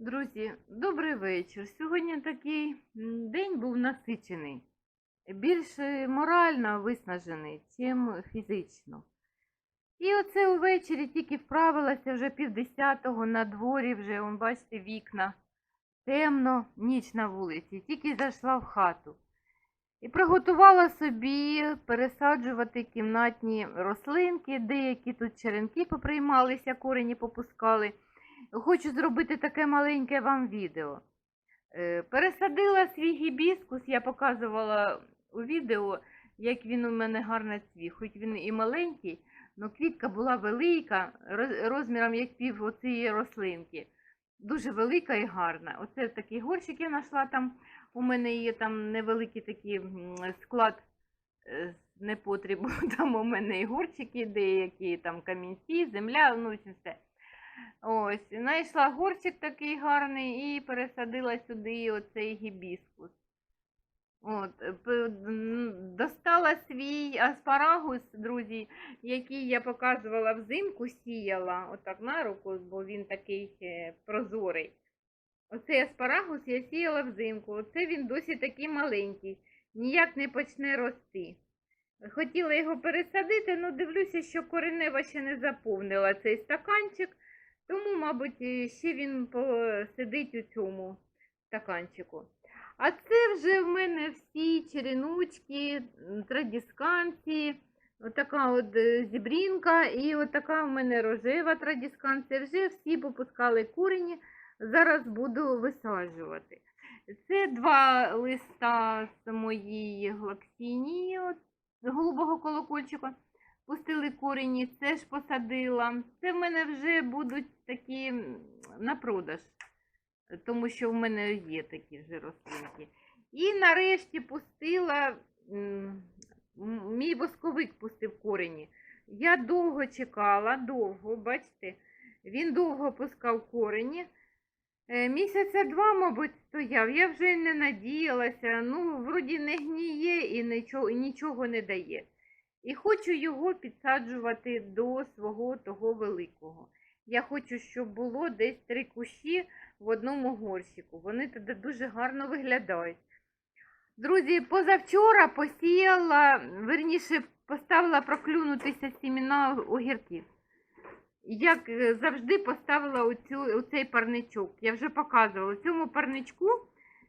Друзі, добрий вечір. Сьогодні такий день був насичений, більше морально виснажений, чим фізично. І оце увечері тільки вправилася вже півдесятого на дворі, вже, он, бачите, вікна. Темно, ніч на вулиці, тільки зайшла в хату. І приготувала собі пересаджувати кімнатні рослинки, деякі тут черенки поприймалися, корені попускали. Хочу зробити таке маленьке вам відео. Е, Пересадила свій гібіскус, я показувала у відео, як він у мене гарно цвів. Хоч він і маленький, але квітка була велика, розміром як пів оцієї рослинки. Дуже велика і гарна. Оце такий горщик я знайшла там. У мене є там невеликий такий склад е, з непотребу. Там у мене і горщики, деякі там камінці, земля, ну все. Ось, знайшла горщик такий гарний і пересадила сюди оцей гібіскус. От, е, достала свій аспарагус, друзі, який я показувала взимку, сіяла отак на руку, бо він такий е, прозорий. Оцей аспарагус я сіяла взимку. Оце він досі такий маленький, ніяк не почне рости. Хотіла його пересадити, але дивлюся, що коренева ще не заповнила цей стаканчик. Тому, мабуть, ще він посидить у цьому стаканчику. А це вже в мене всі черенучки, м, традісканції, отака от е, зібрінка і отака в мене рожева традісканція. Вже всі попускали курені, зараз буду висаджувати. Це два листа з моєї глаксінії, з голубого колокольчика пустили корені, це ж посадила. Це в мене вже будуть такі на продаж, тому що в мене є такі вже рослинки. І нарешті пустила мій восковик пустив корені. Я довго чекала, довго, бачите, він довго пускав корені. Е, Місяця два, мабуть, стояв. Я вже не надіялася. Ну, вроді не гніє і нічого, нічого не дає. І хочу його підсаджувати до свого того великого. Я хочу, щоб було десь три кущі в одному горщику. Вони тоді дуже гарно виглядають. Друзі, позавчора посіяла, верніше поставила проклюнутися сіміна огірків. Як е, завжди поставила оцю, оцей парничок. Я вже показувала. Цьому парничку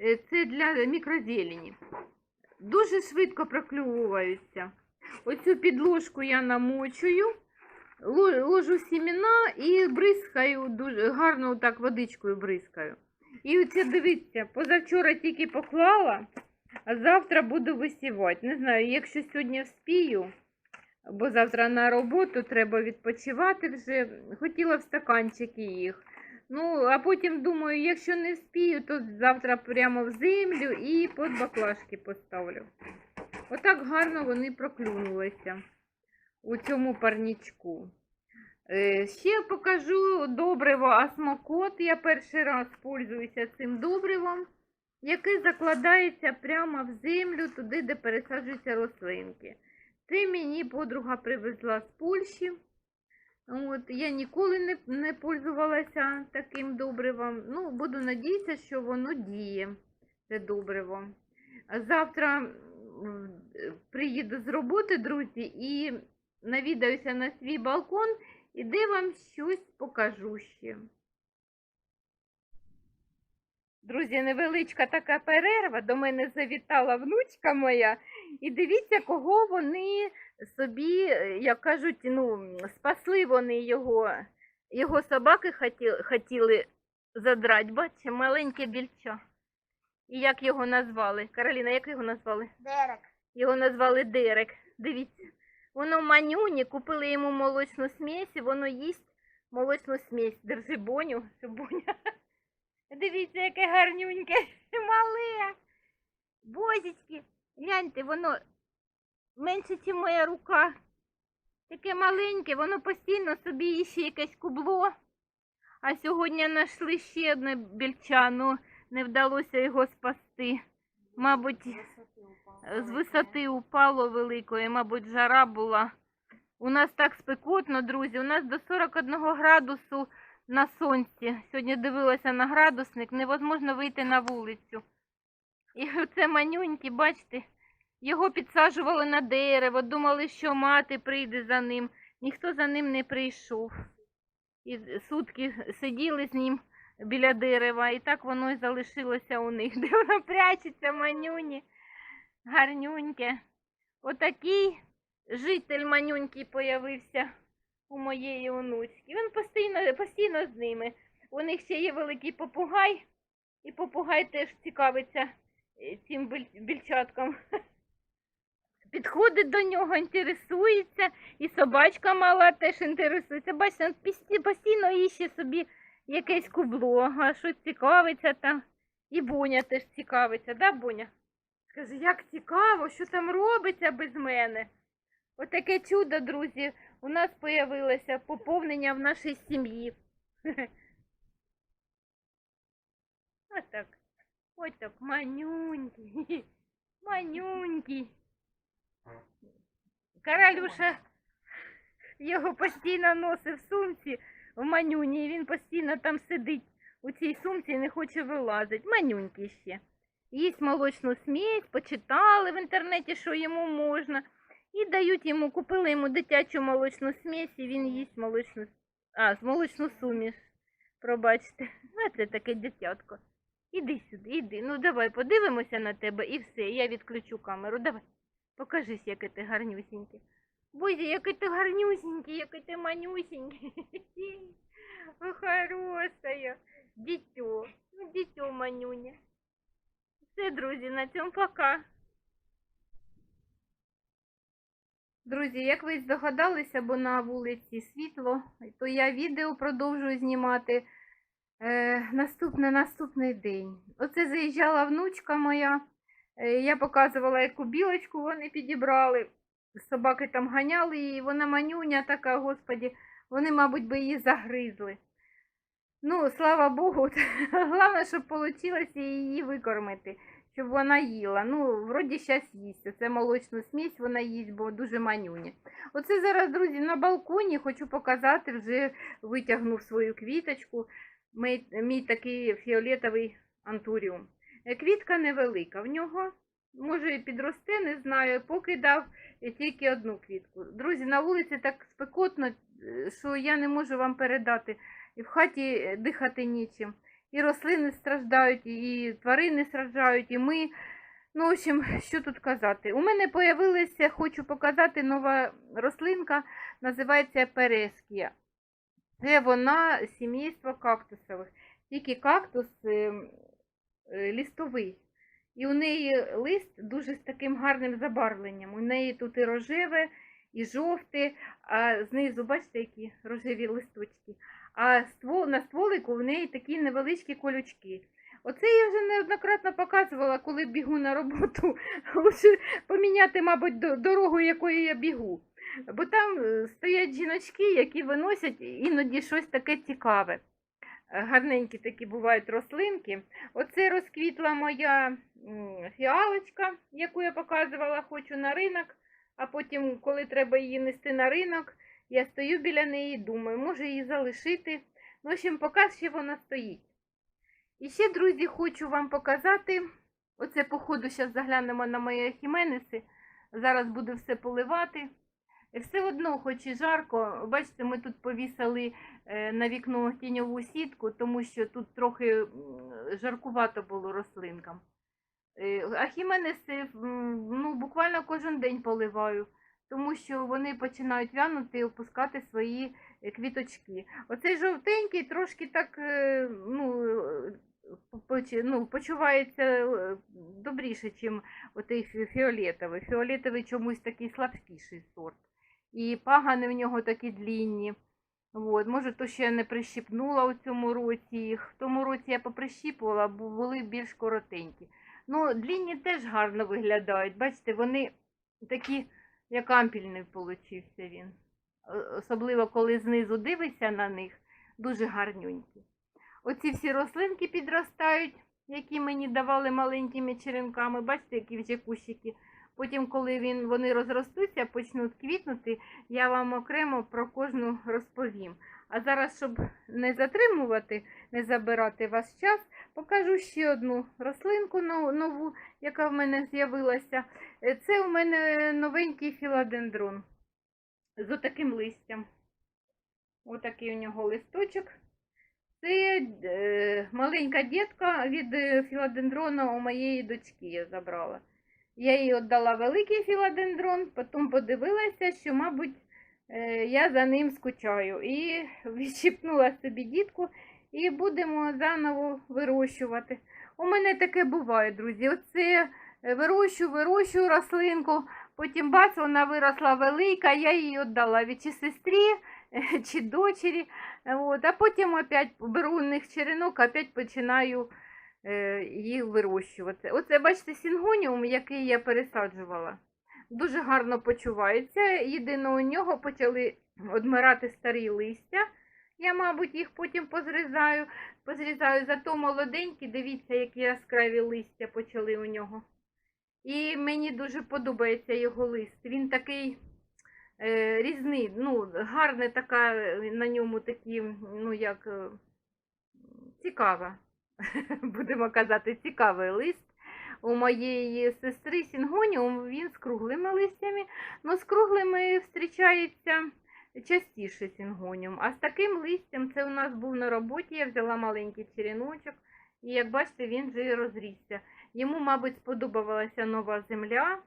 е, це для мікрозелені. Дуже швидко проклюваються. Оцю підложку я намочую, ложу сімена і бризкаю дуже гарно так водичкою бризкаю. І оце дивіться, позавчора тільки поклала, а завтра буду висівати. Не знаю, якщо сьогодні вспію, бо завтра на роботу треба відпочивати вже. Хотіла в стаканчики їх. Ну, а потім думаю, якщо не вспію, то завтра прямо в землю і під баклажки поставлю. Отак гарно вони проклюнулися у цьому парнічку. Е, ще покажу добриво Асмокот. Я перший раз пользуюся цим добривом, яке закладається прямо в землю, туди, де пересаджуються рослинки. Це мені подруга привезла з Польщі. От, я ніколи не, не пользувалася таким добривом. Ну, буду надіятися, що воно діє, це добриво. Завтра приїду з роботи, друзі, і навідаюся на свій балкон і де вам щось покажу ще. Друзі, невеличка така перерва. До мене завітала внучка моя. І дивіться, кого вони собі, е, як кажуть, ну, спасли вони його. Його собаки хотіли, задрати, бачите, маленьке більча. І як його назвали? Кароліна, як його назвали? Дерек. Його назвали Дерек. Дивіться. Воно манюні, купили йому молочну смесь, і воно їсть молочну смесь. Держи боню, боня. Дивіться, яке гарнюньке, мале. Бозічки, гляньте, воно менше, ніж моя рука. Таке маленьке, воно постійно собі їсть ще якесь кубло. А сьогодні знайшли ще одне більча, ну не вдалося його спасти. Мабуть, з висоти упало великої, мабуть, жара була. У нас так спекотно, друзі. У нас до 41 градусу на сонці. Сьогодні дивилася на градусник, невозможно вийти на вулицю. І оце манюньки, бачите, його підсаджували на дерево, думали, що мати прийде за ним. Ніхто за ним не прийшов. І сутки сиділи з ним біля дерева, і так воно і залишилося у них. Де воно прячеться, манюні, гарнюньке. Отакий житель манюнький появився у моєї онучки. Він постійно, постійно з ними. У них ще є великий попугай, і попугай теж цікавиться е, цим біль- більчаткам. Підходить до нього, інтересується, і собачка мала теж інтересується. Бачите, постійно іще собі якесь кубло, а що цікавиться там. І Буня теж цікавиться, да, Буня? Скажи, як цікаво, що там робиться без мене. Отаке чудо, друзі, у нас появилося поповнення в нашій сім'ї. Отак. Ось так, манюнький. Манюнький. Королюша його постійно носив в сумці в манюні, і він постійно там сидить у цій сумці і не хоче вилазити. Манюнький ще. Їсть молочну смесь, почитали в інтернеті, що йому можна. І дають йому, купили йому дитячу молочну смесь, і він їсть молочну, а, молочну суміш. Пробачте. А це таке дитятко. Іди сюди, іди. Ну давай подивимося на тебе і все. Я відключу камеру. Давай. Покажись, який ти гарнюсінький. Бузі, який ти гарнюсінький, який ти манюсінький. О, хорошая. Дитё. Ну, манюня. Все, друзі, на цьому пока. Друзі, як ви здогадалися, бо на вулиці світло, то я відео продовжую знімати е, наступний наступний день. Оце заїжджала внучка моя. Е, я показувала, яку білочку вони підібрали. Собаки там ганяли її, вона манюня така, господі, вони, мабуть, би її загризли. Ну, слава Богу, головне, щоб вийшло її викормити, щоб вона їла. Ну, вроді зараз їсть. Оце молочну смесь вона їсть, бо дуже манюня. Оце зараз, друзі, на балконі хочу показати, вже витягнув свою квіточку. Мій, мій такий фіолетовий антуріум. Е, Квітка невелика в нього. Може і підросте, не знаю. Поки дав е, тільки одну квітку. Друзі, на вулиці так спекотно, е, що я не можу вам передати. І в хаті е, дихати нічим. І рослини страждають, і тварини страждають, і ми. Ну, в общем, що тут казати? У мене появилася, хочу показати, нова рослинка, називається перескія. Це вона з сімейства кактусових. Тільки кактус е, е, лістовий. І у неї лист дуже з таким гарним забарвленням. У неї тут і рожеве, і жовте, а знизу, бачите, які рожеві листочки. А ствол, на стволику в неї такі невеличкі колючки. Оце я вже неоднократно показувала, коли бігу на роботу. Лучше поміняти, мабуть, дорогу, якою я бігу. Бо там е, стоять жіночки, які виносять іноді щось таке цікаве. Гарненькі такі бувають рослинки. Оце розквітла моя фіалочка, яку я показувала, хочу на ринок, а потім, коли треба її нести на ринок, я стою біля неї і думаю, може її залишити. Ну, в общем, поки ще вона стоїть. І ще, друзі, хочу вам показати. Оце, походу, зараз заглянемо на мої хіменеси. Зараз буду все поливати. І Все одно, хоч і жарко, бачите, ми тут повісили на вікно тіньову сітку, тому що тут трохи жаркувато було рослинкам. Е, А хіменеси м, ну, буквально кожен день поливаю, тому що вони починають вянути і опускати свої е, квіточки. Оцей жовтенький трошки так е, ну, е, ну, почувається е, добріше, ніж отий фіолетовий. Фіолетовий чомусь такий слабкіший сорт. І пагани в нього такі длінні. От, може, то ще не прищипнула у цьому році їх. В тому році я поприщіпувала, бо були більш коротенькі. Ну, длінні теж гарно виглядають. Бачите, вони такі, як ампільний получився він. Особливо, коли знизу дивишся на них, дуже гарнюнькі. Оці всі рослинки підростають, які мені давали маленькими черенками. Бачите, які вже кущики. Потім, коли він, вони розростуться, почнуть квітнути, я вам окремо про кожну розповім. А зараз, щоб не затримувати, не забирати ваш час, покажу ще одну рослинку нову, яка в мене з'явилася. Е, Це у мене новенький філадендрон з отаким листям. Отакий у нього листочок. Це е, маленька дітка від е, філадендрона у моєї дочки я забрала. Я їй віддала великий філадендрон, потім подивилася, що, мабуть, е, я за ним скучаю. І відщипнула собі дітку і будемо заново вирощувати. У мене таке буває, друзі. Оце е, вирощу, вирощую рослинку, потім бац, вона виросла велика, я її віддала від чи сестрі, е, чи дочері. От, а потім опять беру у них черенок, опять починаю їх вирощувати. Оце, бачите, сінгоніум, який я пересаджувала. Дуже гарно почувається. Єдине, у нього почали одмирати старі листя. Я, мабуть, їх потім позрізаю. Позрізаю, зато молоденькі, дивіться, які яскраві листя почали у нього. І мені дуже подобається його лист. Він такий е, різний, ну, гарна така е, на ньому такі, ну як е, цікава, будемо казати, цікавий лист. У моєї сестри Сінгоніум він з круглими листями, але з круглими зустрічається частіше сінгоніум. А з таким листям це у нас був на роботі, я взяла маленький череночок, і як бачите, він вже розрісся. Йому, мабуть, сподобалася нова земля.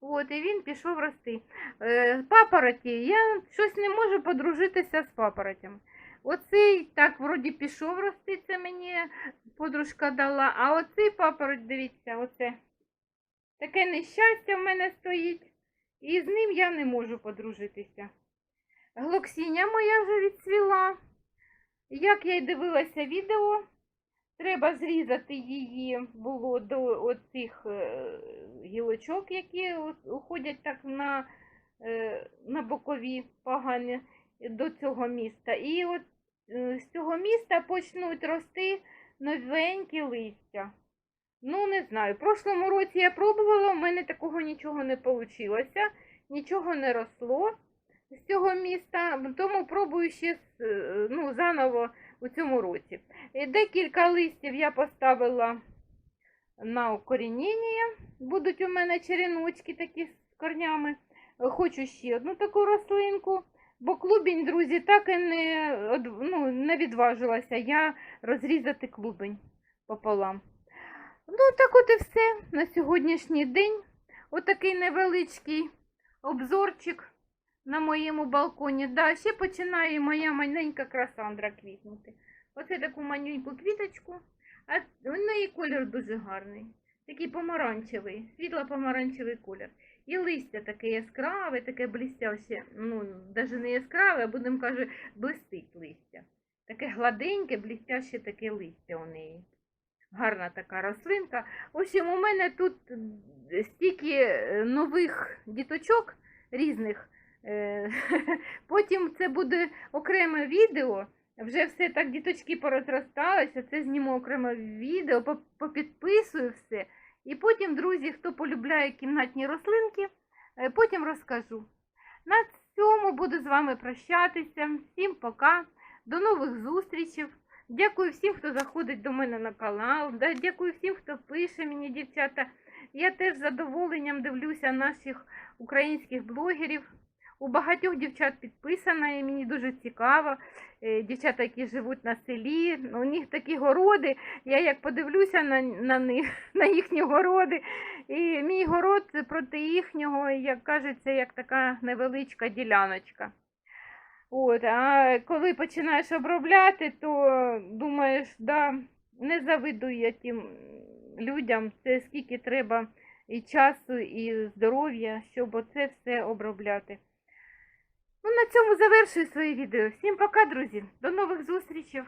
От, і він пішов рости. Е, папороті, я щось не можу подружитися з папоротями. Оцей так вроді пішов рости, це мені подружка дала. А оцей папороть, дивіться, оце. Таке нещастя в мене стоїть. І з ним я не можу подружитися. Глоксіня моя вже відцвіла. Як я й дивилася відео, треба зрізати її було до оцих е, гілочок, які уходять так на, е, на бокові погані до цього міста. І от з цього міста почнуть рости новенькі листя. Ну, не знаю. В прошлому році я пробувала, в мене такого нічого не вийшло, нічого не росло з цього міста, тому пробую ще е, ну, заново у цьому році. Декілька листів я поставила на укорінення. Будуть у мене череночки такі з корнями. Хочу ще одну таку рослинку. Бо клубінь, друзі, так і не, ну, не відважилася я розрізати клубень пополам. Ну, так от і все на сьогоднішній день. Отакий невеличкий обзорчик на моєму балконі. Да, ще починає моя маленька красандра квітнути. Оце таку манюньку квіточку, а у неї колір дуже гарний. Такий помаранчевий, світло-помаранчевий колір. І листя таке яскраве, таке блістяще, ну, навіть не яскраве, а будемо каже, блистить листя. Таке гладеньке, блістяще таке листя у неї. Гарна така рослинка. В общем, у мене тут стільки е, нових діточок різних. Е, Потім це буде окреме відео. Вже все так діточки порозросталися. Це зніму окреме відео, попідписую все. І потім, друзі, хто полюбляє кімнатні рослинки, е, потім розкажу. На цьому буду з вами прощатися. Всім пока. До нових зустрічей. Дякую всім, хто заходить до мене на канал. Дякую всім, хто пише мені, дівчата. Я теж з задоволенням дивлюся наших українських блогерів. У багатьох дівчат підписана, і мені дуже цікаво. Е, Дівчата, які живуть на селі, у них такі городи. Я як подивлюся на, на них, на їхні городи. І мій город проти їхнього, як кажеться, як така невеличка діляночка. От, а коли починаєш обробляти, то думаєш, да, не завидую я тим людям, це скільки треба і часу, і здоров'я, щоб оце все обробляти. Ну, на цьому завершую своє відео. Всім пока, друзі. До нових зустрічей.